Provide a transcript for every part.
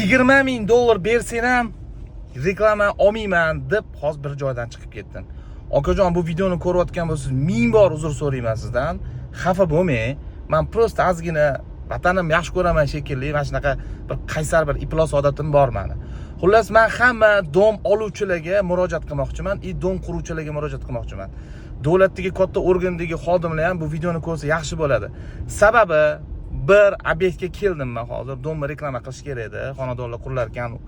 yigirma ming dollar bersang ham reklama olmayman deb hozir bir joydan chiqib ketdim. Okajon bu videoni ko'rayotgan bo'lsangiz ming bor uzr so'rayman sizdan. Xafa bo'lmang man просто ozgina vatanimni yaxshi ko'raman shekilli mana shunaqa bir qaysar bir iflos odatim bor mani. Xullas man hamma dom oluvchilarga murojaat qilmoqchiman и dom quruvchilarga murojaat qilmoqchiman. Davlatdagi katta organdagi xodimlar ham bu videoni ko'rsa yaxshi bo'ladi. Sababi bir obyektga keldim man hozir. Domni reklama qilish kerak edi. Xonadonlar qurilar ekan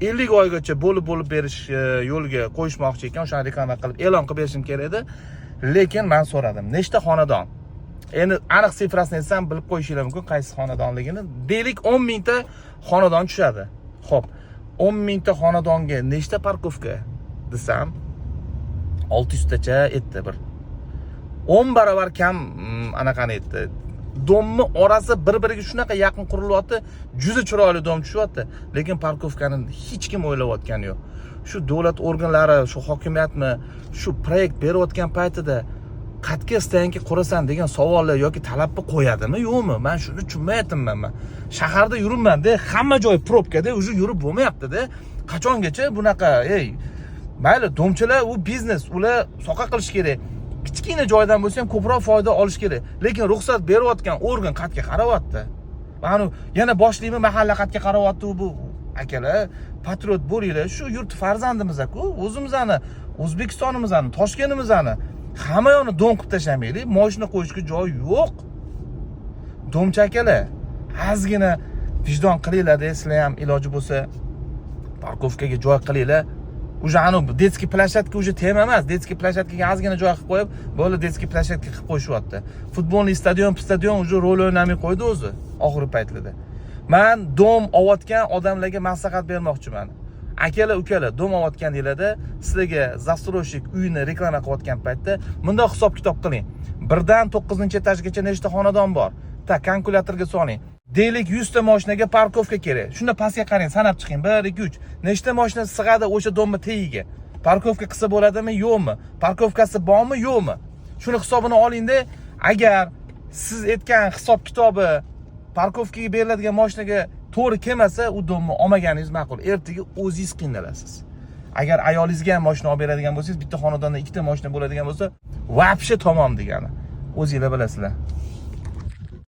ellik oygacha bo'lib bo'lib berish e, yo'lga qo'yishmoqchi ekan. O'shani reklama qilib e'lon qilib berishim kerak edi. Lekin man so'radim nechta xonadon? Endi aniq sifrasini aytsam bilib qo'yishinglar mumkin qaysi xonadonligini. Deylik o'n mingta xonadon tushadi. Ho'p o'n mingta xonadonga nechta parkovka desam olti yuztacha aytdi bir. o'n barobar kam mm, anaqani aytdi domni orasi bir biriga shunaqa yaqin qurilyapti juda chiroyli dom tushyapti. Lekin parkovkani hech kim o'ylayotgani yo'q. Shu davlat organlari shu hokimiyatmi shu proyekt berayotgan paytida qayerga stoyanka qurasan degan savollar yoki talabni qo'yadimi? Yo'qmi? Man shuni tushunmayapman man shaharda yuribmanda hamma joy probkada уже yurib bo'lmayaptida qachongacha bunaqa ey mayli domchilar u biznes ular soqa qilish kerak. Kichkina joydan bo'lsa ham ko'proq foyda olish kerak. Lekin ruxsat berayotgan organ qayerga qarayapti. Manu yana boshlaymi mahalla qayerga qarayapti bu? Akalar patriot bo'linglar shu yurt farzandimiz-ku o'zimizni o'zbekistonimizni toshkentimizni hamma yoqni dom qilib tashlamaylik. Moshina qo'yishga joy yo'q. Domchi akalar ozgina vijdon qilinglarda sizlar ham iloji bo'lsa parkovkaga joy qilinglar уже anavi детский площадка уже tema emas детский площадкаga ozgina joy qilib qo'yib bo'ldi детский площадка qilib qo'yishyapti futbolniy stadion stadion уже rol o'ynamay qo'ydi o'zi oxirgi paytlarda man dom olayotgan odamlarga maslahat bermoqchiman akalar ukalar dom olayotganinglarda sizlarga застройщик uyni reklama qilayotgan paytda bundoq hisob kitob qiling birdan to'qqizinchi etajgacha nechta xonadon bor tak kalkulyatorga soling deylik yuzta moshinaga parkovka kerak. Shunda pastga qarang sanab chiqing. Bir ikki uch. Nechta moshina sig'adi o'sha domni tagiga parkovka qilsa bo'ladimi? Yo'qmi. Parkovkasi bormi? Yo'qmi. Shuni hisobini olingda agar siz aytgan hisob kitobi parkovkaga beriladigan moshinaga to'g'ri kelmasa u domni olmaganingiz ma'qul. Ertaga o'zingiz qiynalasiz. Agar ayolingizga ham moshina olib beradigan bo'lsangiz bitta xonadonda ikkita moshina bo'ladigan bo'lsa вообще tamom degani. O'zinglar bilasizlar.